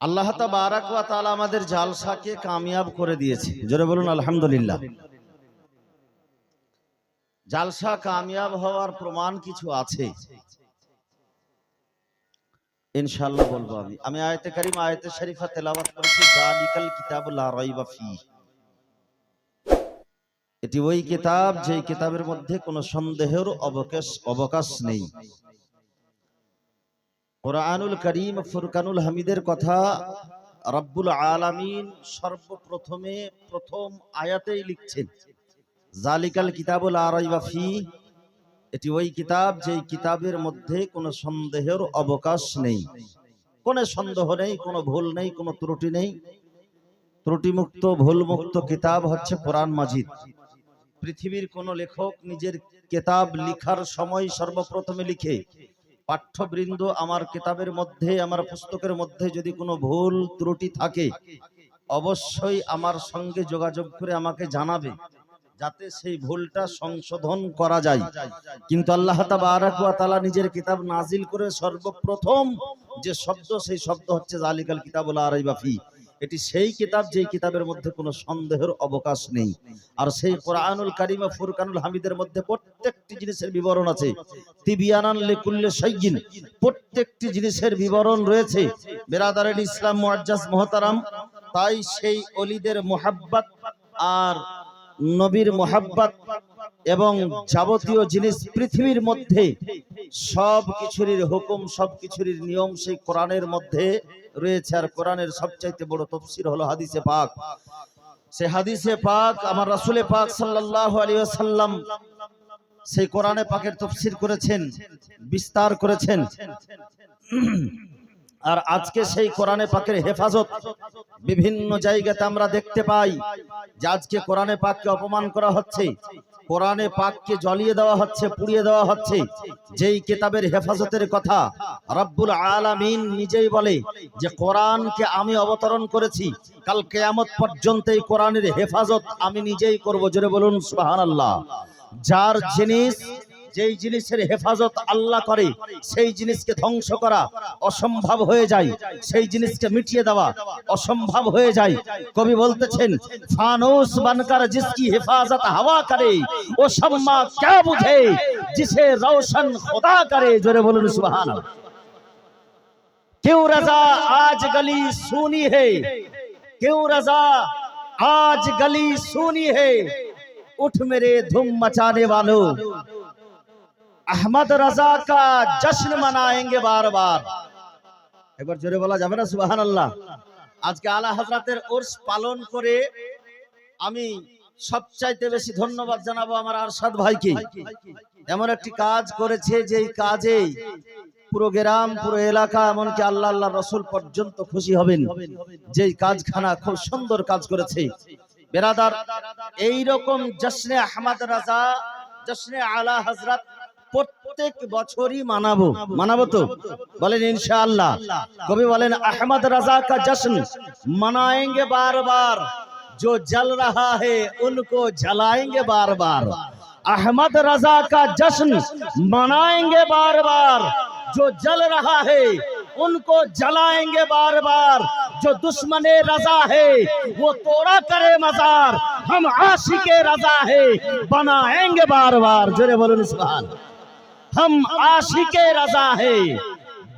আল্লাহ তাআলা আমাদের জালসাকে কামিয়াব করে দিয়েছে। জোরে বলুন, আলহামদুলিল্লাহ। জালসা কামিয়াব হওয়ার প্রমাণ কিছু আছে। ইনশাআল্লাহ বলব আমি। আমি আয়াতে কারিমা, আয়াতে শরীফা করেছি জালিকাল কিতাবুল লা ফি। এটি ওই কিতাব, যেই কিতাবের মধ্যে কোনো সন্দেহের অবকাশ অবকাশ নেই। কোরআনুল করিম ফুরকানুল হামিদের কথা রব্বুল আলামিন সর্বপ্রথমে প্রথম আয়াতেই লিখছেন। জালিকাল কিতাবুল আরাইবা ফি, এটি ওই কিতাব যেই কিতাবের মধ্যে কোনো সন্দেহের অবকাশ নেই। কোনো সন্দেহ নেই, কোনো ভুল নেই, কোনো ত্রুটি নেই। ত্রুটিমুক্ত, ভুলমুক্ত কিতাব হচ্ছে কোরআন মাজিদ। পৃথিবীর কোন লেখক নিজের কিতাব লিখার সময় সর্বপ্রথমে লিখে পাঠ্যবৃন্দ আমার কিতাবের মধ্যে, আমার পুস্তকের মধ্যে যদি কোনো ভুল ত্রুটি থাকে, অবশ্যই আমার সঙ্গে যোগাযোগ করে আমাকে জানাবে, যাতে সেই ভুলটা সংশোধন করা যায়। কিন্তু আল্লাহ তালা নিজের কিতাব নাজিল করে সর্বপ্রথম যে শব্দ, সেই শব্দ হচ্ছে জালিকাল কিতাবুল আর ফি। এটি সেই কিতাব যে কিতাবের মধ্যে কোনো সন্দেহের অবকাশ নেই। আর সেই কোরআনুল কারিমা ফুরকানুল হামিদের মধ্যে প্রত্যেকটি জিনিসের বিবরণ আছে। তিবিয়ানান লিকুল্লি শাইইন, প্রত্যেকটি জিনিসের বিবরণ রয়েছে। বেরাদারের ইসলাম মুআজ্জাজ মুহতারাম, তাই সেই অলিদের মোহাব্বত আর নবীর মোহাব্বত এবং যাবতীয় জিনিস পৃথিবীর মধ্যে সব হুকুম সব নিয়ম সেই কোরআনের মধ্যে রয়েছে আর কোরআনের সবচাইতে বড় তফসির হলো হাদিসে পাক। সে হাদিসে পাক আমার রাসূলে পাক সাল্লাল্লাহু আলাইহি ওয়াসাল্লাম সেই কোরআনে পাকের তফসির করেছেন, বিস্তার করেছেন। আর আজকে সেই কোরআনে পাকের হেফাজত বিভিন্ন জায়গাতে আমরা দেখতে পাই যে আজকে কোরআনে পাককে অপমান করা হচ্ছে। কোরআনে পাককে জ্বলিয়ে দেওয়া হচ্ছে, পুড়িয়ে দেওয়া হচ্ছে। যেই কিতাবের হেফাজতের কথা রব্বুল আলামিন নিজেই বলে যে, কোরআনকে আমি অবতরণ করেছি, কাল কেয়ামত পর্যন্ত এই কোরআনের হেফাজত আমি নিজেই করব। জোরে বলুন, সুবহানাল্লাহ। যার জিনিস, যেই জিনিসের হেফাজত আল্লাহ করে, সেই জিনিসকে ধ্বংস করা অসম্ভব হয়ে যায়। সেই জিনিসকে মিটিয়ে দেওয়া অসম্ভব হয়ে যায় কবি বলতেছেন ফানুস বানকার জিসকি হেফাজত হাওয়া করে ও সম্মা क्या বুঝে जिसे रोशन खुदा करे জোরে বলুন সুবহান क्यों रजा आज गली सुनी है क्यों रजा आज गली सुनी है उठ मेरे धूम मचाने वालों আহমদ রাজা কা জশ্ন মানায়েঙ্গে বারবার একবার জোরে বলা যাবে না সুবাহান আল্লাহ আজকে আলা হজরতের ওরস পালন করে আমি সবচাইতে বেশি ধন্যবাদ জানাব আমার আরশাদ ভাইকে। এমন একটি কাজ করেছে যেই কাজে পুরো গ্রাম, পুরো এলাকা, এমনকি আল্লাহ আল্লাহ রসুল পর্যন্ত খুশি হবেন। যেই কাজখানা খুব সুন্দর কাজ করেছে। বেরাদার এই রকম জশ্নে আহমদ রাজা, জশ্নে আলা হজরত প্রত্যেক বছরই মানাবো মানাবো তো বলেন ইনশাআল্লাহ কবি বলেন আহমদ রাজা কা জশ্ন मनाएंगे बार बार जो जल रहा है उनको जलाएंगे बार बार अहमद रजा का जश्न मनाएंगे बार बार जो जल रहा है उनको जलाएंगे बार बार जो दुश्मन रजा है वो तोड़ा करे मजार हम आशिके रजा है बनाएंगे बार बार जोरे बोलो सुभान हम आशिके रजा है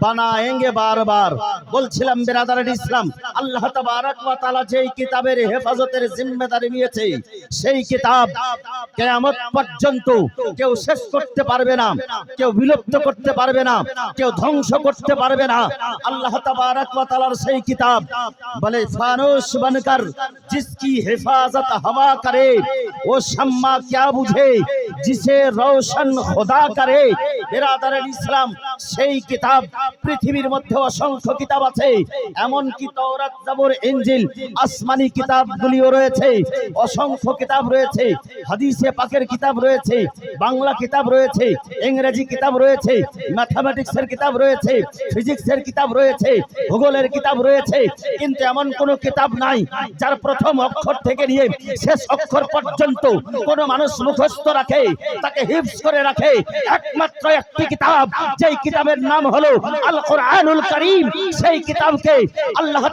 বানায়েঙ্গে বারবার বলছিলাম বেরাদার ইসলাম আল্লাহ তাবারাক ওয়া তাআলা যেই কিতাবের হেফাজতের জিম্মেদারি নিয়েছে সেই কিতাব কিয়ামত পর্যন্ত কেউ শেষ করতে পারবে না কেউ বিলুপ্ত করতে পারবে না কেউ ধ্বংস করতে পারবে না আল্লাহ তাবারাক ওয়া তাআলার সেই কিতাব বলে ফানুস बनकर जिसकी हिफाजत हवा करे वो शम्मा क्या बुझे जिसे रोशन खुदा करे বেরাদার ইসলাম সেই কিতাব পৃথিবীর মধ্যে অসংখ্য কিতাব আছে। এমন কি তওরাত জাবর, ইনজিল, আসমানি কিতাবগুলিও রয়েছে। অসংখ্য কিতাব রয়েছে। হাদিসে পাকের কিতাব রয়েছে। বাংলা কিতাব রয়েছে। ইংরেজি কিতাব রয়েছে। ম্যাথমেটিক্সের কিতাব রয়েছে। ফিজিক্সের কিতাব রয়েছে। ভূগোলের কিতাব রয়েছে। কিন্তু এমন কোনো কিতাব নাই যার প্রথম অক্ষর থেকে নিয়ে শেষ অক্ষর পর্যন্ত কোনো মানুষ মুখস্থ রাখে, তাকে হিপস করে রাখে। একমাত্র একটি কিতাব, যেই কিতাবের নাম হলো আল করিম, সেই কিতাবকে আল্লাহ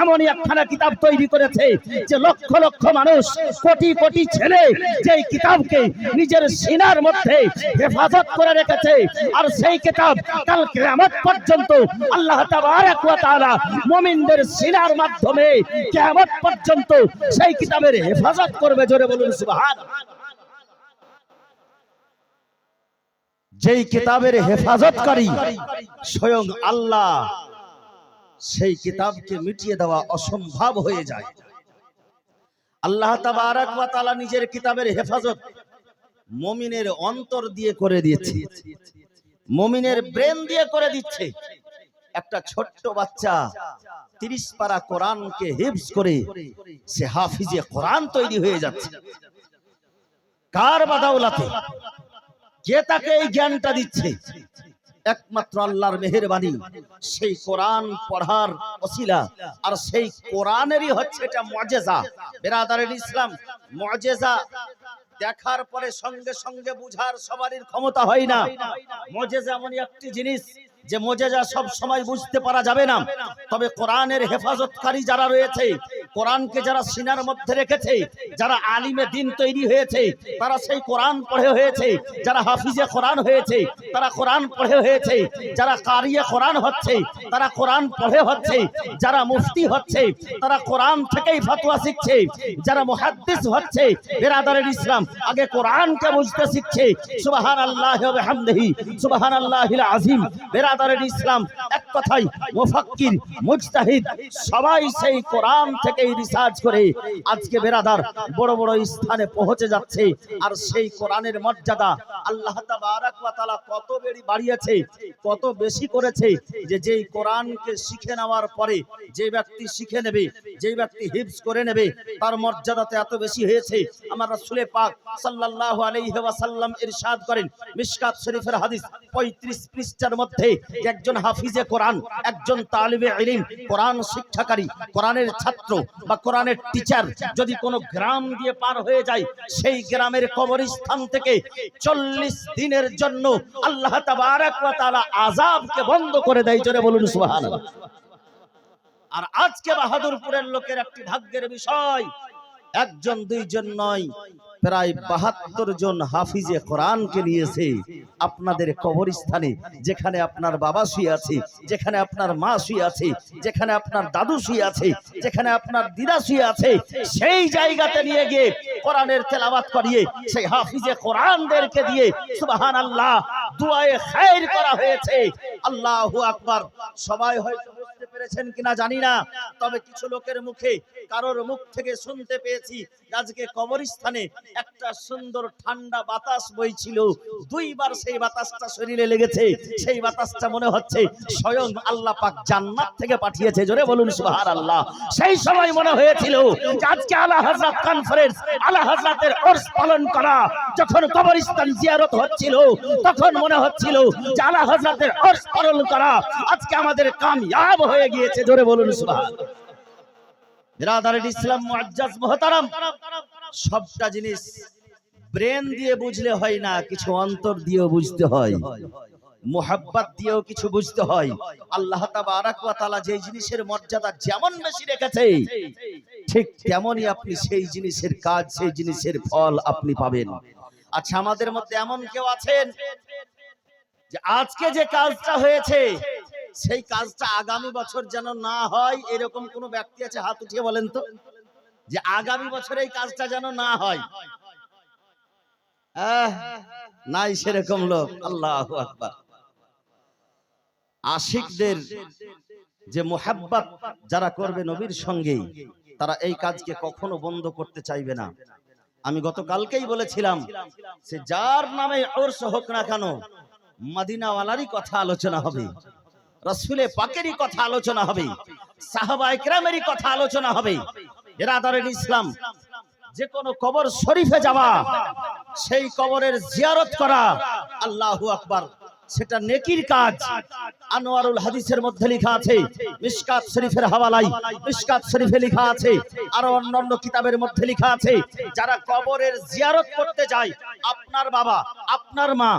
এমনই একখানা কিতাব তৈরি করেছে যে লক্ষ লক্ষ মানুষ, কোটি কোটি ছেলে কিতাবকে নিজের সিনার মধ্যে হেফাজত করে রেখেছে। আর সেই কিতাব কাল কিয়ামত পর্যন্ত আল্লাহ তাবারাক ওয়া মুমিনদের সিনার মাধ্যমে কিয়ামত পর্যন্ত সেই কিতাবের হেফাজত করবে জোরে বলুন, সুবহানাল্লাহ। যেই কিতাবের হেফাজতকারী স্বয়ং আল্লাহ, সেই কিতাবকে মিটিয়ে দেওয়া অসম্ভব হয়ে যায়। আল্লাহ তাআলা নিজের কিতাবের হেফাজত মমিনের অন্তর দিয়ে করে দিয়েছে। মুমিনের ব্রেন দিয়ে করে দিচ্ছে। একটা ছোট্ট বাচ্চা তিরিশ পারা কোরআনকে হিফজ করে সে হাফিজে কোরআন তৈরি হয়ে যাচ্ছে। কার বাদাউলাতে কে তাকে এই জ্ঞানটা দিচ্ছে, একমাত্র আল্লাহর মেহেরবানি, সেই কোরআন পড়ার অসিলা আর সেই কোরআনেরই হচ্ছে এটা মজেজা। বেরাদারের ইসলাম, মজেজা। দেখার পরে সঙ্গে সঙ্গে বুঝার সবারই ক্ষমতা হয় না। মজেজা এমন একটি জিনিস যে মজেজা সব সময় বুঝতে পারা যাবে না। তবে কোরআনের হেফাজতকারী যারা রয়েছে, কোরআনকে যারা সিনার মধ্যে রেখেছে, যারা আলিমে দিন তৈরি হয়েছে, তারা সেই কোরআন পড়ে হয়েছে, যারা হাফিজে কোরআন হয়েছে, তারা কোরআন পড়ে হয়েছে, যারা কারিয়ে কোরআন হচ্ছে, তারা কোরআন পড়ে হচ্ছে, যারা মুফতি হচ্ছে, তারা কোরআন থেকেই ফতোয়া শিখছে, যারা মুহাদ্দিস হচ্ছে, বেরাদারের ইসলাম আগে কোরআনকে বুঝতে শিখছে সুবহান আল্লাহ সুবহান আল্লাহিল আজিম বেরাদারের ইসলাম কথাই মুফাক্কির মুজতাহিদ, সবাই সেই কোরআন থেকেই রিসার্চ করে আজকে বেরাদার বড় বড় স্থানে পৌঁছে যাচ্ছে। আর সেই কোরআনের মর্যাদা আল্লাহ তাআলা কত বেড়ি বাড়িয়েছে, কত বেশি করেছে যে যেই কোরআনকে শিখে নেওয়ার পরে যে ব্যক্তি শিখে নেবে যে ব্যক্তি হিফজ করে নেবে, তার মর্যাদাতে এত বেশি হয়েছে। আমার রাসূলে পাক সাল্লাল্লাহু আলাইহি ওয়াসাল্লাম ইরশাদ করেন, মিশকাত শরীফের হাদিস 35 পৃষ্ঠার মধ্যে একজন হাফিজে একজন তালিবে ইলম, কোরআন শিক্ষাকারী, কোরআনের ছাত্র বা কোরআনের টিচার যদি কোনো গ্রাম দিয়ে পার হয়ে যায়, সেই গ্রামের কবরস্থান থেকে চল্লিশ দিনের জন্য আল্লাহ তাআলা আযাবকে বন্ধ করে দেয়। জোরে বলুন, সুবহানাল্লাহ। আর আজকে বাহাদুরপুরের লোকের একটি ভাগ্যের বিষয়, একজন, দুইজন নয় প্রায় বাহাত্তর জন হাফিজে কোরআনকে নিয়েছে আপনাদের কবরস্থানে, যেখানে আপনার বাবা শুয়ে আছে, যেখানে আপনার মা শুয়ে আছে, যেখানে আপনার দাদু শুয়ে আছে, যেখানে আপনার দিদা শুয়ে আছে, সেই জায়গাতে নিয়ে গিয়ে কোরআনের তেলাওয়াত করিয়ে সেই হাফিজে কোরআনদেরকে দিয়ে সুবহান আল্লাহ দুয়ায়ে খায়ের করা হয়েছে। আল্লাহু আকবার। সবাই হয়তো পেরেছেন কিনা জানি না, তবে কিছু লোকের মুখে কারোর মুখ থেকে শুনতে পেয়েছি, আজকে কবরস্থানে একটা সুন্দর ঠান্ডা বাতাস বইছিল। দুইবার সেই বাতাসটা শরীরে লেগেছে, সেই বাতাসটা মনে হচ্ছে স্বয়ং আল্লাহ পাক জান্নাত থেকে পাঠিয়েছে, জোরে বলুন সুবহানাল্লাহ। সেই সময় মনে হয়েছিল আজকে আলা হযরত কনফারেন্স আলা হযরতের ওরস পালন করা, যখন কবরস্থান জিয়ারত হচ্ছিল, তখন মনে হচ্ছিল যে আলা হযরতের ওরস পালন করা আজকে আমাদের কামিয়াব হয়ে গিয়েছে, জোরে বলুন ইসলাম মুআজ্জাজ মুহতারাম, সবটা জিনিস ব্রেন দিয়ে বুঝলে হয় না, কিছু অন্তর দিয়েও বুঝতে হয়, মোহাব্বত দিয়েও কিছু বুঝতে হয়। আল্লাহ তাআলা যেই জিনিসের মর্যাদা যেমন বেশি রেখেছে, ঠিক তেমনই আপনি সেই জিনিসের কাজ, সেই জিনিসের ফল আপনি পাবেন। আচ্ছা আমাদের মধ্যে এমন কেউ আছেন যে আজকে যে কাজটা হয়েছে সেই কাজটা আগামী বছর যেন না হয়, এরকম কোন ব্যক্তি আছে? হাত উঠিয়ে বলেন তো। যে আগামী বছর এই কাজটা যেন না হয়। নাই সেরকম লোক। আল্লাহ আশিকদের যে মোহাব্বত যারা করবে নবীর সঙ্গে তারা এই কাজকে কখনো বন্ধ করতে চাইবে না। আমি গতকালকেই বলেছিলাম সে যার নামে ওরস হোক না কেন, মাদিনাওয়ালারই কথা আলোচনা হবে। রসুলে পাকেরই কথা আলোচনা হবে সাহাবা একরামেরই কথা আলোচনা হবে। এরাদারের ইসলাম, যে কোনো কবর শরীফে যাওয়া, সেই কবরের জিয়ারত করা, আল্লাহু আকবার। সেটা নেকির কাজ। আনোয়ারুল হাদিসের মধ্যে লেখা আছে মিশকাত শরীফের হাওয়ালাই মিশকাত শরীফে লেখা আছে, আরও অন্যান্য কিতাবের মধ্যে লেখা আছে, যারা কবরের জিয়ারত করতে যায়, আপনার বাবা, আপনার মা,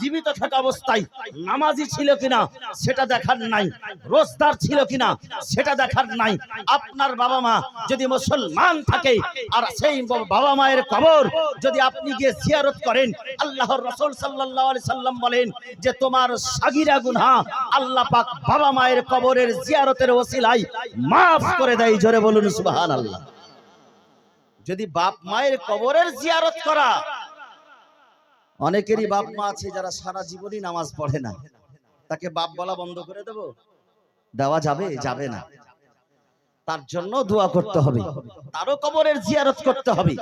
জীবিত থাকা অবস্থায় নামাজি ছিল কিনা, সেটা দেখার নাই, রোজদার ছিল কিনা, সেটা দেখার নাই। আপনার বাবা মা যদি মুসলমান থাকে, আর সেই বাবা মায়ের কবর যদি আপনি গিয়ে জিয়ারত করেন, আল্লাহর রাসূল সাল্লাল্লাহু আলাইহি সাল্লাম বলেন যে তোমার সাগিরা গুনাহ আল্লাহ পাক বাবা মায়ের কবরের জিয়ারতের ওসিলায় maaf করে দেয়, জোরে বলুন, সুবহানাল্লাহ। যদি বাপ মায়ের কবরের জিয়ারত করা, অনেকেরই বাপ মা আছে যারা সারা জীবনই নামাজ পড়ে না। তাকে বাপ বলা বন্ধ করে দেব? দেওয়া যাবে যাবে না। তার জন্য দোয়া করতে হবে। তারও কবরের জিয়ারত করতে হবে।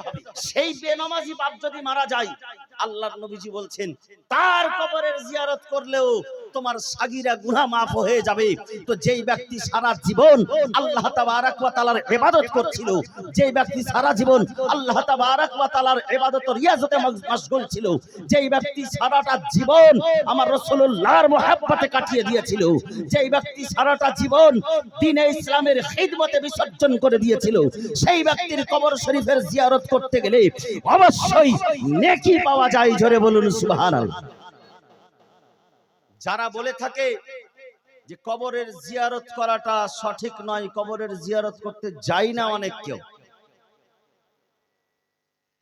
সেই বেনামাজি বাপ যদি মারা যায় আল্লাহর নবীজি বলছেন তার কবরের জিয়ারত করলেও তোমার সাগিরা গুনাহ মাফ হয়ে যাবে। তো যেই ব্যক্তি সারা জীবন আল্লাহ তাবারাক ওয়া তাআলার ইবাদত করছিল, যেই ব্যক্তি সারা জীবন আল্লাহ তাবারাক ওয়া তাআলার ইবাদত রিয়াজতে মশগুল ছিল, যেই ব্যক্তি সারাটা জীবন আমার রাসূলুল্লাহর মহব্বতে কাটিয়ে দিয়েছিল, যেই ব্যক্তি সারাটা জীবন দ্বীনে ইসলামের খিদমতে বিসর্জন করে দিয়েছিল, সেই ব্যক্তির কবর শরীফের জিয়ারত করতে গেলে অবশ্যই নেকি পাওয়া যায়। জোরে বলুন, সুবহানাল্লাহ। যারা বলে থাকে যে কবরের জিয়ারত করাটা সঠিক নয়, কবরের জিয়ারত করতে যাই না অনেক কেউ।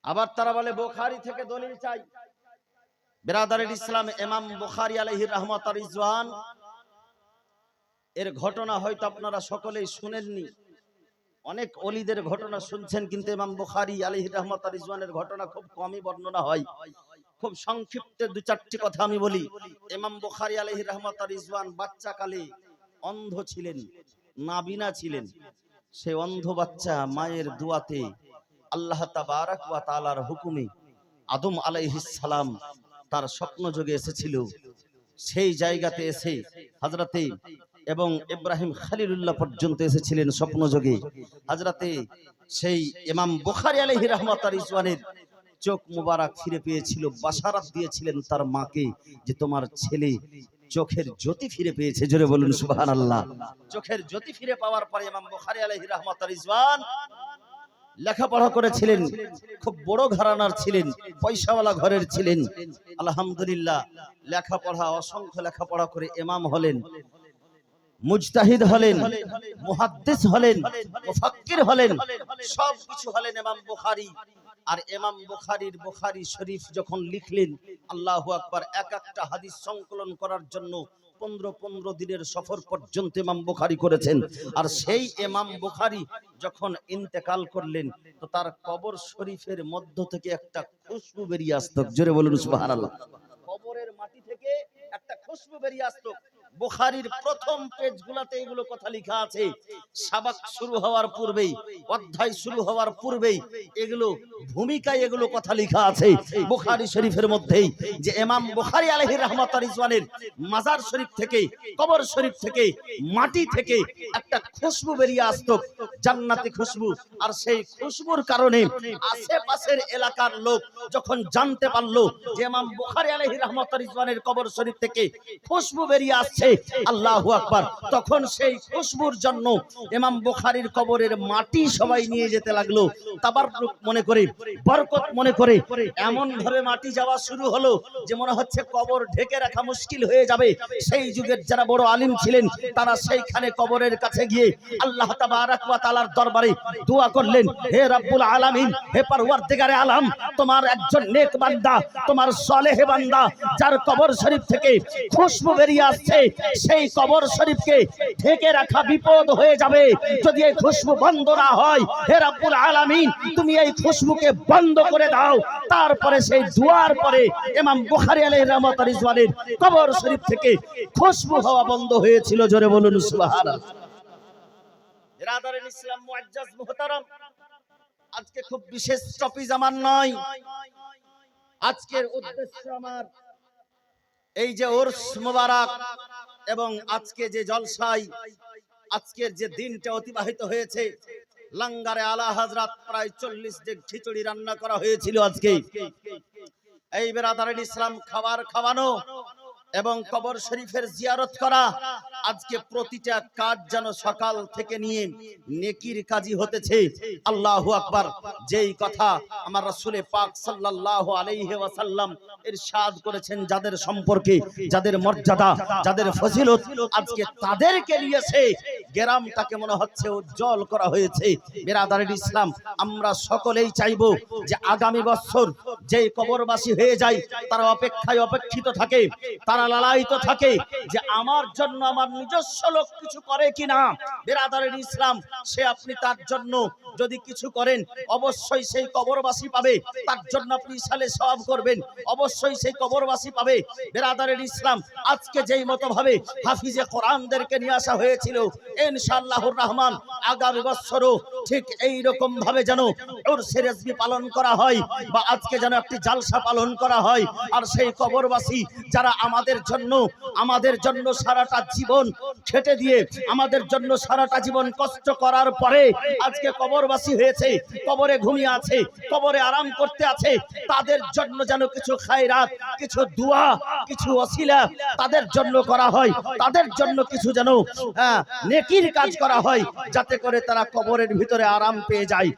আবার তারা বলে, বোখারি থেকে দলিল চাই। বেরাদারের ইসলাম ইমাম বুখারী আলাইহির রহমত আর এর ঘটনা হয়তো আপনারা সকলেই শুনেননি। অনেক অলিদের ঘটনা শুনছেন, কিন্তু ইমাম বুখারী আলাইহির রহমত আর রিজওয়ানের ঘটনা খুব কমই বর্ণনা হয়। খুব সংক্ষিপ্ত দু চারটি কথা আমি বলি। এমাম বুখারী আলাইহির রহমত আর বাচ্চা কালে অন্ধ ছিলেন, নাবিনা ছিলেন। সে অন্ধ বাচ্চা মায়ের দুয়াতে আল্লাহ তাবারাক ওয়া হুকুমে আদম আলাইহিস সালাম তার স্বপ্ন যোগে এসেছিল। সেই জায়গাতে এসে হাজরাতে এবং ইব্রাহিম খলিলুল্লাহ পর্যন্ত এসেছিলেন স্বপ্ন যোগে। হযরতে সেই ইমাম বুখারী আলাইহি রহমত আর রিজওয়ানের চোখ মুবারক ফিরে পেয়েছিল, বাশারাত দিয়েছিলেন তার মাকে যে তোমার ছেলে চোখের জ্যোতি ফিরে পেয়েছে। জোরে বলুন, সুবহানাল্লাহ। চোখের জ্যোতি ফিরে পাওয়ার পরে ইমাম বুখারী আলাইহি রহমত আর রিজওয়ান লেখাপড়া করেছিলেন, খুব বড় ঘরানার ছিলেন, পয়সাওয়ালা ঘরের ছিলেন। আলহামদুলিল্লাহ, লেখাপড়া, অসংখ্য লেখাপড়া করে ইমাম হলেন, মুজতাহিদ হলেন, মুহাদ্দিস হলেন, মুফাক্কির হলেন সব কিছু হলেন ইমাম বুখারী। আর এমাম বুখারীর বুখারী শরীফ যখন লিখলেন, আল্লাহু আকবার, এক একটা হাদিস সংকলন করার জন্য পনেরো পনেরো দিনের সফর পর্যন্ত এমাম বুখারী করেছেন। আর সেই এমাম বুখারী যখন ইন্তেকাল করলেন, তো তার কবর শরীফের মধ্য থেকে একটা খুশবু বেরিয়ে আসতো। জোরে বলুন, সুবহানাল্লাহ। কবরের মাটি থেকে একটা খুশবু বেরিয়ে আসতো। বুখারীর প্রথম পেজগুলোতে এগুলো কথা লেখা আছে। সাবাক শুরু হওয়ার পূর্বেই, অধ্যায় শুরু হওয়ার পূর্বেই এগুলো ভূমিকায় এগুলো কথা লেখা আছে। বুখারী শরীফের মধ্যেই যে ইমাম বুখারী আলাইহির রহমাত রিজওয়ানের মাজার শরীফ থেকে, কবর শরীফ থেকে, মাটি থেকে একটা খুশবু বেরিয়ে আসতো, জান্নাতি খুশবু। আর সেই খুশবুর কারণে আশেপাশের এলাকার লোক যখন জানতে পারল যে ইমাম বুখারী আলাইহির রহমাত রিজওয়ানের কবর শরীফ থেকে খুশবু বেরিয়ে আসছে আল্লাহু আকবার। তখন সেই খুশবুর জন্য ইমাম বুখারীর কবরের মাটি সবাই নিয়ে যেতে লাগল। তাবাররুক মনে করে, বরকত মনে করে, এমন ভাবে মাটি যাওয়া শুরু হলো যে মনে হচ্ছে কবর ঢেকে রাখা মুশকিল হয়ে যাবে। সেই যুগের যারা বড় আলিম ছিলেন, তারা সেইখানে কবরের কাছে গিয়ে আল্লাহ তাবারাক দরবারে দোয়া করলেন, হে রব্বুল আলামিন, হে পরওয়ারদিগারে আলাম, তোমার একজন নেক বান্দা, তোমার সালেহ বান্দা, যার কবর শরীফ থেকে খুশবু বেরিয়ে আসছে সেই কবর শরীফকে ঢেকে রাখা বিপদ হয়ে যাবে। যদি এই খুশবু বন্ধ না হয়, হে রব্বুল আলামিন, তুমি এই খুশবুকে বন্ধ করে দাও। তারপরে সেই দুয়ার পরে ইমাম বুখারী আলাইহির রহমত রিজওয়ানের কবর শরীফ থেকে খুশবু হওয়া বন্ধ হয়েছিল। জোরে বলুন, সুবহানাল্লাহ। আজকে খুব বিশেষ আমার এই যে ওরস মোবারক এবং আজকে যে জলসাই আজকের যে দিনটা অতিবাহিত হয়েছে, লাঙ্গারে আলা হাজরাত প্রায় চল্লিশ যে খিচুড়ি রান্না করা হয়েছিল আজকে। এই বেরাদারের ইসলাম খাবার খাওয়ানো এবং কবর শরীফের জিয়ারত করা। আজকে প্রতিটা কাজ যেন সকাল থেকে নিয়ে নেকির কাজী হতেছে। আল্লাহু আকবার। যেই কথা আমার রাসূলে পাক সাল্লাল্লাহু আলাইহি ওয়াসাল্লাম ইরশাদ করেছেন যাদের সম্পর্কে, যাদের মর্যাদা, যাদের ফজিলত আজকে তাদেরকে নিয়েছে। গ্রামটাকে মনে হচ্ছে উজ্জ্বল করা হয়েছে। বেরাদারের ইসলাম, আমরা সকলেই চাইব যে আগামী বছর যেই কবরবাসী হয়ে যায়, তারা অপেক্ষায় অপেক্ষিত থাকে, তারা লালায়িত থাকে যে আমার জন্য আমার নিজস্ব লোক কিছু করে কিনা। বেরাদারের ইসলাম, সে আপনি তার জন্য যদি কিছু করেন, অবশ্যই সেই কবরবাসী পাবে। তার জন্য আপনি সালে সওয়াব করবেন, অবশ্যই সেই কবরবাসী পাবে। বেরাদারের ইসলাম, আজকে যেই মতো ভাবে হাফিজে কোরআনদেরকে নিয়ে আসা হয়েছিল, ইনশাআল্লাহুর রহমান, আগামী বছরও ঠিক এই রকম ভাবে যেন ওর রেজবি পালন করা হয়, বা আজকে যেন একটি জালসা পালন করা হয় আর সেই কবরবাসী যারা আমাদের জন্য আমাদের জন্য সারাটা জীবন খেটে দিয়ে আমাদের জন্য সারাটা জীবন কষ্ট করার পরে আজকে কবরবাসী হয়েছে কবরে ঘুমিয়ে আছে কবরে আরাম করতে আছে তাদের জন্য যেন কিছু খায়রাত কিছু দোয়া কিছু অসিলা তাদের জন্য করা হয় তাদের জন্য কিছু যেন হ্যাঁ, নেকির কাজ করা হয় যাতে করে তারা কবরের ভিতরে আরাম পেয়ে যায়।